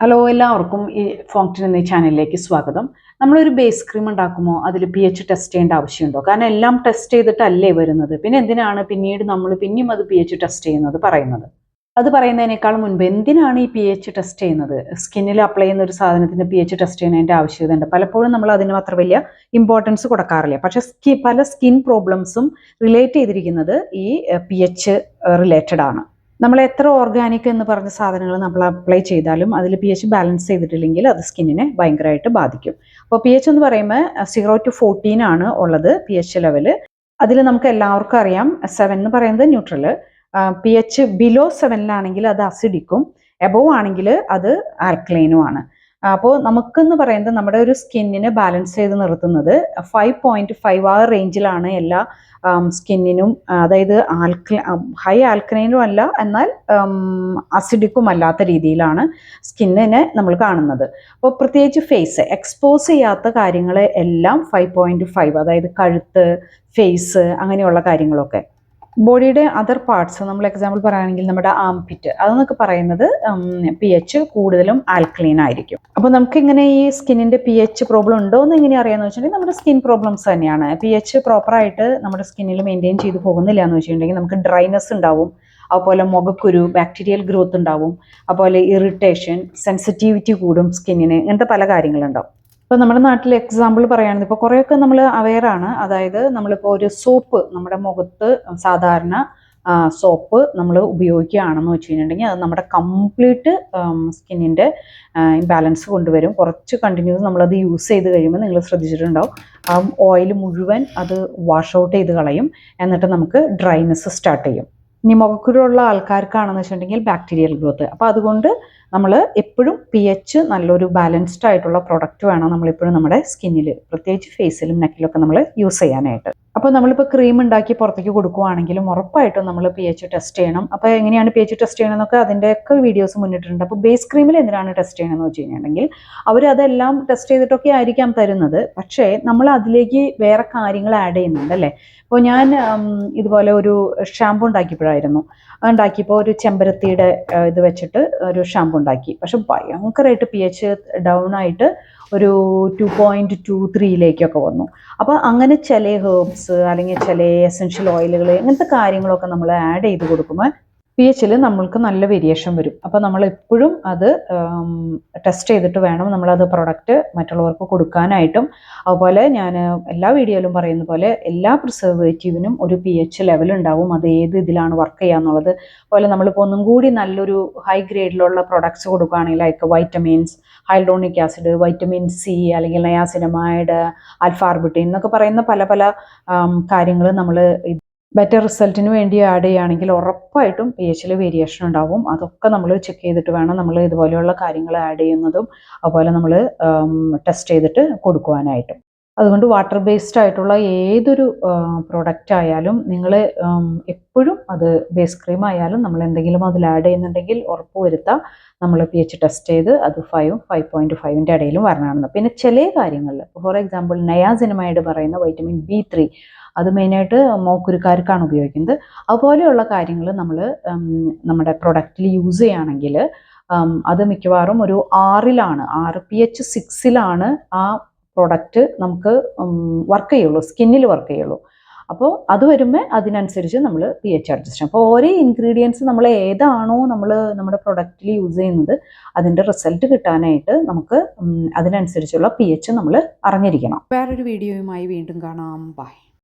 Hello എല്ലാവർക്കും ഈ ഫോങ്ടിൻ എന്ന ചാനലിലേക്ക് സ്വാഗതം. നമ്മളൊരു ബേസ് ക്രീം ഉണ്ടാക്കുമോ? അതിൽ പി എച്ച് ടെസ്റ്റ് ചെയ്യേണ്ട ആവശ്യമുണ്ടോ? കാരണം എല്ലാം ടെസ്റ്റ് ചെയ്തിട്ടല്ലേ വരുന്നത്. പിന്നെ എന്തിനാണ് പിന്നീട് നമ്മൾ പിന്നെയും അത് പി എച്ച് ടെസ്റ്റ് ചെയ്യുന്നത് പറയുന്നത്? അത് പറയുന്നതിനേക്കാൾ മുൻപ് എന്തിനാണ് ഈ പി എച്ച് ടെസ്റ്റ് ചെയ്യുന്നത്? സ്കിന്നിൽ അപ്ലൈ ചെയ്യുന്ന ഒരു സാധനത്തിന് പി എച്ച് ടെസ്റ്റ് ചെയ്യുന്നതിന്റെ ആവശ്യകതയുണ്ട്. പലപ്പോഴും നമ്മൾ അതിന് മാത്രം വലിയ ഇമ്പോർട്ടൻസ് കൊടുക്കാറില്ല. പക്ഷേ സ്കി പല സ്കിൻ പ്രോബ്ലംസും റിലേറ്റ് ചെയ്തിരിക്കുന്നത് ഈ പി എച്ച് റിലേറ്റഡ് ആണ്. നമ്മൾ എത്ര ഓർഗാനിക് എന്ന് പറഞ്ഞ സാധനങ്ങൾ നമ്മൾ അപ്ലൈ ചെയ്താലും അതിൽ പി എച്ച് ബാലൻസ് ചെയ്തിട്ടില്ലെങ്കിൽ അത് സ്കിന്നിനെ ഭയങ്കരമായിട്ട് ബാധിക്കും. അപ്പോൾ പി എച്ച് എന്ന് പറയുമ്പോൾ സീറോ ടു ഫോർട്ടീൻ ആണ് ഉള്ളത് പി എച്ച് ലെവൽ അതിൽ നമുക്ക് എല്ലാവർക്കും അറിയാം സെവൻ എന്ന് പറയുന്നത് ന്യൂട്രൽ പി എച്ച് ബിലോ സെവനിലാണെങ്കിൽ അത് അസിഡിക്കും എബോവ് ആണെങ്കിൽ അത് ആൽക്ലൈനും ആണ്. അപ്പോൾ നമുക്കെന്ന് പറയുന്നത് നമ്മുടെ ഒരു സ്കിന്നിനെ ബാലൻസ് ചെയ്ത് നിർത്തുന്നത് ഫൈവ് പോയിന്റ് ഫൈവ് ആ റേഞ്ചിലാണ് എല്ലാ സ്കിന്നിനും അതായത് ആൽക്ല ഹൈ ആൽക്കലൈനും അല്ല എന്നാൽ അസിഡിക്കും അല്ലാത്ത രീതിയിലാണ് സ്കിന്നിനെ നമ്മൾ കാണുന്നത്. അപ്പോൾ പ്രത്യേകിച്ച് ഫേസ് എക്സ്പോസ് ചെയ്യാത്ത കാര്യങ്ങളെ എല്ലാം ഫൈവ് പോയിന്റ് ഫൈവ് അതായത് കഴുത്ത് ഫേസ് അങ്ങനെയുള്ള കാര്യങ്ങളൊക്കെ. ബോഡിയുടെ അതർ പാർട്സ് നമ്മൾ എക്സാമ്പിൾ പറയുകയാണെങ്കിൽ നമ്മുടെ ആംപിറ്റ് അതെന്നൊക്കെ പറയുന്നത് പി എച്ച് കൂടുതലും ആൽക്ലീൻ ആയിരിക്കും. അപ്പോൾ നമുക്ക് ഇങ്ങനെ ഈ സ്കിന്നിന്റെ പി എച്ച് പ്രോബ്ലം ഉണ്ടോ എന്ന് എങ്ങനെ അറിയാന്ന് വെച്ചിട്ടുണ്ടെങ്കിൽ നമ്മുടെ സ്കിൻ പ്രോബ്ലംസ് തന്നെയാണ്. പി എച്ച് പ്രോപ്പറായിട്ട് നമ്മുടെ സ്കിന്നിൽ മെയിന്റെയിൻ ചെയ്ത് പോകുന്നില്ല എന്ന് വെച്ചിട്ടുണ്ടെങ്കിൽ നമുക്ക് ഡ്രൈനെസ് ഉണ്ടാവും. അതുപോലെ മുഖക്കുരു ബാക്ടീരിയൽ ഗ്രോത്ത് ഉണ്ടാവും. അതുപോലെ ഇറിറ്റേഷൻ സെൻസിറ്റിവിറ്റി കൂടും സ്കിന്നിന് ഇങ്ങനത്തെ പല കാര്യങ്ങളുണ്ടാവും. ഇപ്പോൾ നമ്മുടെ നാട്ടിൽ എക്സാമ്പിൾ പറയുകയാണെങ്കിൽ ഇപ്പോൾ കുറേയൊക്കെ നമ്മൾ അവെയറാണ് അതായത് നമ്മളിപ്പോൾ ഒരു സോപ്പ് നമ്മുടെ മുഖത്ത് സാധാരണ സോപ്പ് നമ്മൾ ഉപയോഗിക്കുകയാണെന്ന് വെച്ച് കഴിഞ്ഞിട്ടുണ്ടെങ്കിൽ അത് നമ്മുടെ കംപ്ലീറ്റ് സ്കിന്നിന്റെ ഇംബാലൻസ് കൊണ്ടുവരും. കുറച്ച് കണ്ടിന്യൂസ് നമ്മളത് യൂസ് ചെയ്ത് കഴിയുമ്പോൾ നിങ്ങൾ ശ്രദ്ധിച്ചിട്ടുണ്ടാവും. ആ ഓയിൽ മുഴുവൻ അത് വാഷ് ഔട്ട് ചെയ്ത് കളയും. എന്നിട്ട് നമുക്ക് ഡ്രൈനെസ് സ്റ്റാർട്ട് ചെയ്യും. ഇനി മുഖക്കുരുള്ള ആൾക്കാർക്കാണെന്ന് വെച്ചിട്ടുണ്ടെങ്കിൽ ബാക്ടീരിയൽ ഗ്രോത്ത് അപ്പോൾ അതുകൊണ്ട് നമ്മൾ എപ്പോഴും പി എച്ച് നല്ലൊരു ബാലൻസ്ഡ് ആയിട്ടുള്ള പ്രൊഡക്റ്റ് വേണം നമ്മളിപ്പോഴും നമ്മുടെ സ്കിന്നിൽ പ്രത്യേകിച്ച് ഫേസിലും നെക്കിലൊക്കെ നമ്മൾ യൂസ് ചെയ്യാനായിട്ട്. അപ്പോൾ നമ്മളിപ്പോൾ ക്രീം ഉണ്ടാക്കി പുറത്തേക്ക് കൊടുക്കുവാണെങ്കിലും ഉറപ്പായിട്ടും നമ്മൾ പി എച്ച് ടെസ്റ്റ് ചെയ്യണം. അപ്പോൾ എങ്ങനെയാണ് പി എച്ച് ടെസ്റ്റ് ചെയ്യണമെന്നൊക്കെ അതിന്റെയൊക്കെ വീഡിയോസ് മുന്നിട്ടുണ്ട് അപ്പോൾ ബേസ് ക്രീമിൽ എന്തിനാണ് ടെസ്റ്റ് ചെയ്യണമെന്ന് വെച്ച് കഴിഞ്ഞിട്ടുണ്ടെങ്കിൽ അവരതെല്ലാം ടെസ്റ്റ് ചെയ്തിട്ടൊക്കെ ആയിരിക്കാം തരുന്നത്. പക്ഷേ നമ്മൾ അതിലേക്ക് വേറെ കാര്യങ്ങൾ ആഡ് ചെയ്യുന്നുണ്ട് അല്ലേ? അപ്പോൾ ഞാൻ ഇതുപോലെ ഒരു ഷാമ്പു ഉണ്ടാക്കിയപ്പോഴായിരുന്നു. ഉണ്ടാക്കിയപ്പോൾ ഒരു ചെമ്പരത്തിയുടെ ഇത് വെച്ചിട്ട് ഒരു ഷാമ്പു ഉണ്ടാക്കി. പക്ഷെ ഭയങ്കരമായിട്ട് പി എച്ച് ഡൗൺ ആയിട്ട് ഒരു ടു പോയിന്റ് ടു ത്രീയിലേക്കൊക്കെ വന്നു. അപ്പോൾ അങ്ങനെ ചില ഹേർബ്സ് അല്ലെങ്കിൽ ചില എസെൻഷ്യൽ ഓയിലുകൾ ഇങ്ങനത്തെ കാര്യങ്ങളൊക്കെ നമ്മൾ ആഡ് ചെയ്ത് കൊടുക്കുമ്പോൾ പി എച്ചിൽ നമ്മൾക്ക് നല്ല വേരിയേഷൻ വരും. അപ്പോൾ നമ്മൾ എപ്പോഴും അത് ടെസ്റ്റ് ചെയ്തിട്ട് വേണം നമ്മളത് പ്രൊഡക്റ്റ് മറ്റുള്ളവർക്ക് കൊടുക്കാനായിട്ടും. അതുപോലെ ഞാൻ എല്ലാ വീഡിയോയിലും പറയുന്ന പോലെ എല്ലാ പ്രിസർവേറ്റീവിനും ഒരു പി എച്ച് ലെവൽ ഉണ്ടാവും. അത് ഏത് ഇതിലാണ് വർക്ക് ചെയ്യുക എന്നുള്ളത്. അതുപോലെ നമ്മളിപ്പോൾ ഒന്നും കൂടി നല്ലൊരു ഹൈ ഗ്രേഡിലുള്ള പ്രൊഡക്ട്സ് കൊടുക്കുകയാണെങ്കിൽ like vitamins hyaluronic acid vitamin C അല്ലെങ്കിൽ നയാസിനമൈഡ് അൽഫാർബിറ്റിൻ എന്നൊക്കെ പറയുന്ന പല പല കാര്യങ്ങൾ നമ്മൾ ബെറ്റർ റിസൾട്ടിന് വേണ്ടി ആഡ് ചെയ്യുകയാണെങ്കിൽ ഉറപ്പായിട്ടും പി എച്ചിൽ വേരിയേഷൻ ഉണ്ടാവും. അതൊക്കെ നമ്മൾ ചെക്ക് ചെയ്തിട്ട് വേണം നമ്മൾ ഇതുപോലെയുള്ള കാര്യങ്ങൾ ആഡ് ചെയ്യുന്നതും അതുപോലെ നമ്മൾ ടെസ്റ്റ് ചെയ്തിട്ട് കൊടുക്കുവാനായിട്ടും. അതുകൊണ്ട് വാട്ടർ ബേസ്ഡ് ആയിട്ടുള്ള ഏതൊരു പ്രോഡക്റ്റ് ആയാലും നിങ്ങൾ എപ്പോഴും അത് ബേസ് ക്രീം ആയാലും നമ്മൾ എന്തെങ്കിലും അതിൽ ആഡ് ചെയ്യുന്നുണ്ടെങ്കിൽ ഉറപ്പ് വരുത്താം. നമ്മൾ പി എച്ച് ടെസ്റ്റ് ചെയ്ത് അത് ഫൈവ് ഫൈവ് പോയിന്റ് ഫൈവിന്റെ ഇടയിലും വരണമാണെന്ന്. പിന്നെ ചില കാര്യങ്ങളിൽ ഫോർ എക്സാമ്പിൾ നയാസിനമൈഡ് പറയുന്ന വൈറ്റമിൻ ബി ത്രീ അത് മെയിനായിട്ട് മോക്കുരുക്കാർക്കാണ് ഉപയോഗിക്കുന്നത്. അതുപോലെയുള്ള കാര്യങ്ങൾ നമ്മൾ നമ്മുടെ പ്രൊഡക്റ്റിൽ യൂസ് ചെയ്യുകയാണെങ്കിൽ അത് മിക്കവാറും ഒരു ആറിലാണ് ആറ് പി എച്ച് സിക്സിലാണ് ആ പ്രൊഡക്റ്റ് നമുക്ക് വർക്ക് ചെയ്യുള്ളൂ സ്കിന്നിൽ വർക്ക് ചെയ്യുള്ളൂ. അപ്പോൾ അത് വരുമ്പോൾ അതിനനുസരിച്ച് നമ്മൾ പി എച്ച് അഡ്ജസ്റ്റ് ചെയ്യണം അപ്പോൾ ഓരോ ഇൻഗ്രീഡിയൻസ് നമ്മൾ ഏതാണോ നമ്മൾ നമ്മുടെ പ്രൊഡക്റ്റിൽ യൂസ് ചെയ്യുന്നത് അതിന്റെ റിസൾട്ട് കിട്ടാനായിട്ട് നമുക്ക് അതിനനുസരിച്ചുള്ള പി എച്ച് നമ്മൾ അറിഞ്ഞിരിക്കണം. വേറൊരു വീഡിയോയുമായി വീണ്ടും കാണാം. ബൈ